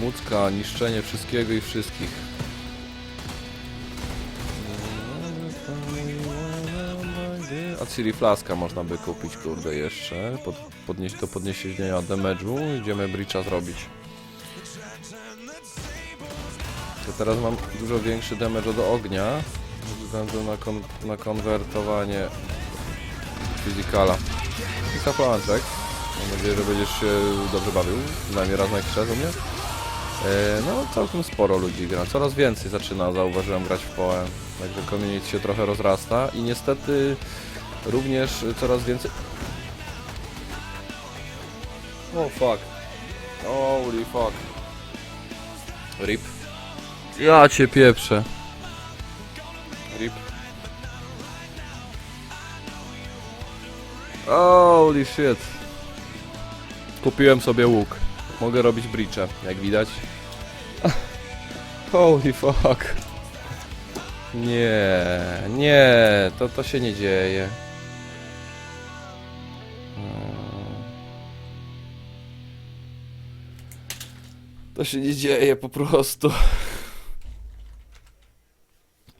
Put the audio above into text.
Mucka, niszczenie wszystkiego i wszystkich. A Ciri Flaska można by kupić, kurde, jeszcze. Pod, podnieść do podniesienia damage'u. Idziemy Breacha zrobić. To teraz mam dużo większy damage od ognia. Ze względu na, kon na konwertowanie fizykala. I kapłanek. Mam nadzieję, że będziesz się dobrze bawił. Przynajmniej raz na jakiś czas u mnie. E, no, całkiem sporo ludzi gra. Coraz więcej zaczyna, zauważyłem, grać w PoE. Także community się trochę rozrasta i niestety również coraz więcej... O oh, fuck. Holy fuck. Rip. Ja cię pieprzę. Rip. Holy shit. Kupiłem sobie łuk. Mogę robić breache, jak widać. Holy fuck. Nie, nie, to, to się nie dzieje. Mm. To się nie dzieje po prostu.